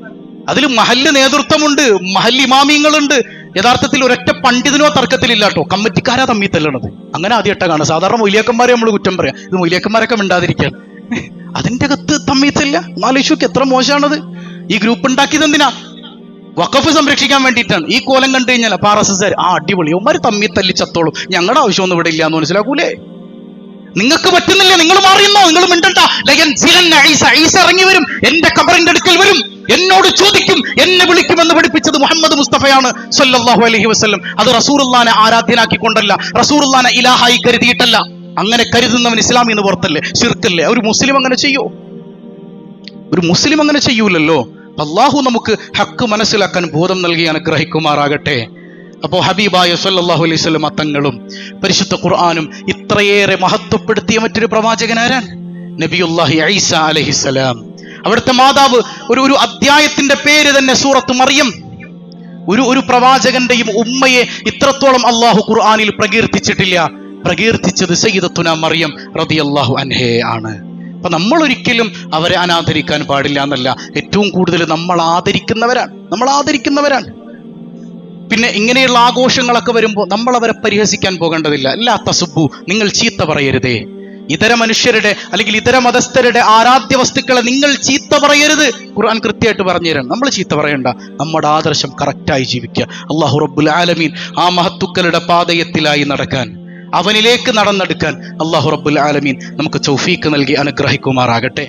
അതിൽ മഹല്ല് നേതൃത്വമുണ്ട് മഹല്ല് ഇമാമിയങ്ങളുണ്ട് യഥാർത്ഥത്തിൽ ഒരൊറ്റ പണ്ഡിതനോ തർക്കത്തിലില്ല കേട്ടോ കമ്മിറ്റിക്കാരാ തമ്മി തല്ലണത്. അങ്ങനെ ആദ്യമായിട്ടാണ് കാണുക. സാധാരണ മൊയ്ലിയാക്കന്മാരെ നമ്മൾ കുറ്റം പറയാം. ഇത് മൊയ്ലിയാക്കന്മാരൊക്കെ മിണ്ടാതിരിക്കാൻ അതിന്റെ അകത്ത് തമ്മീത്തല്ല നാലോചിക്ക് എത്ര മോശമാണത്? ഈ ഗ്രൂപ്പ് ഉണ്ടാക്കിയത് എന്തിനാ? വക്കഫ് സംരക്ഷിക്കാൻ വേണ്ടിയിട്ടാണ്. ഈ കോലം കണ്ടു കഴിഞ്ഞാൽ അപ്പൊ ആർ എസ് എസ് ആ അടിപൊളി. ഉമ്മാര് തമ്മി തല്ലി ചത്തോളും ഞങ്ങളുടെ ആവശ്യമൊന്നും ഇവിടെ ഇല്ല എന്ന് മനസ്സിലാക്കൂലേ? നിങ്ങൾക്ക് പറ്റുന്നില്ല? നിങ്ങൾ മാറിയെന്നോ? നിങ്ങൾ മിണ്ടണ്ട. ഇറങ്ങി വരും. എന്റെ കബറിന്റെ അടുക്കൽ വരും. എന്നോട് ചോദിക്കും. എന്നെ വിളിക്കുമെന്ന് പഠിപ്പിച്ചത് മുഹമ്മദ് മുസ്തഫയാണ് സല്ലല്ലാഹു അലഹി വസല്ലം. അത് റസൂറുല്ലാനെ ആരാധ്യനാക്കിക്കൊണ്ടല്ല. റസൂറുല്ലാനെ ഇലാഹായി കരുതിയിട്ടല്ല. അങ്ങനെ കരുതുന്നവൻ ഇസ്ലാമി എന്ന് പുറത്തല്ലേ? ഷിർക്കല്ലേ ഒരു മുസ്ലിം അങ്ങനെ ചെയ്യോ? ഒരു മുസ്ലിം അങ്ങനെ ചെയ്യൂലല്ലോ. അള്ളാഹു നമുക്ക് ഹക്ക് മനസ്സിലാക്കാൻ ബോധം നൽകി അനുഗ്രഹിക്കുമാറാകട്ടെ. അപ്പോൾ ഹബീബായ സല്ലല്ലാഹു അലൈഹി വസല്ലം തങ്ങളും പരിശുദ്ധ ഖുർആാനും ഇത്രയേറെ മഹത്വപ്പെടുത്തിയ മറ്റൊരു പ്രവാചകനാരാൻ നബിയുല്ലാഹി ഐസ അലഹിസലാം അവിടുത്തെ മാതാവ് ഒരു ഒരു അധ്യായത്തിന്റെ പേര് തന്നെ സൂറത്ത് മറിയം. ഒരു ഒരു പ്രവാചകന്റെയും ഉമ്മയെ ഇത്രത്തോളം അള്ളാഹു ഖുർആാനിൽ പ്രകീർത്തിച്ചിട്ടില്ല. പ്രകീർത്തിച്ചത് സയ്യിദത്തുന മറിയം റതിയല്ലാഹു അൻഹേ ആണ്. അപ്പം നമ്മൾ ഒരിക്കലും അവരെ അനാദരിക്കാൻ പാടില്ല എന്നല്ല. ഏറ്റവും കൂടുതൽ നമ്മൾ ആദരിക്കുന്നവരാണ്. നമ്മൾ ആദരിക്കുന്നവരാണ്. പിന്നെ ഇങ്ങനെയുള്ള ആഘോഷങ്ങളൊക്കെ വരുമ്പോൾ നമ്മൾ അവരെ പരിഹസിക്കാൻ പോകേണ്ടതില്ല. എല്ലാ തസുബു നിങ്ങൾ ചീത്ത പറയരുതേ. ഇതര മനുഷ്യരുടെ അല്ലെങ്കിൽ ഇതര മതസ്ഥരുടെ ആരാധ്യ വസ്തുക്കളെ നിങ്ങൾ ചീത്ത പറയരുത്. ഖുർആൻ കൃത്യമായിട്ട് പറഞ്ഞു തരാം. നമ്മൾ ചീത്ത പറയണ്ട. നമ്മുടെ ആദർശം കറക്റ്റായി ജീവിക്കുക. അള്ളാഹു റബ്ബുൽ ആലമീൻ ആ മഹത്തുക്കളുടെ പാതയത്തിലായി നടക്കാൻ. അവനിലേക്ക് നടന്നെടുക്കാൻ അള്ളാഹു റബ്ബുൽ ആലമീൻ നമുക്ക് ചൗഫീക്ക് നൽകി അനുഗ്രഹിക്കുമാറാകട്ടെ.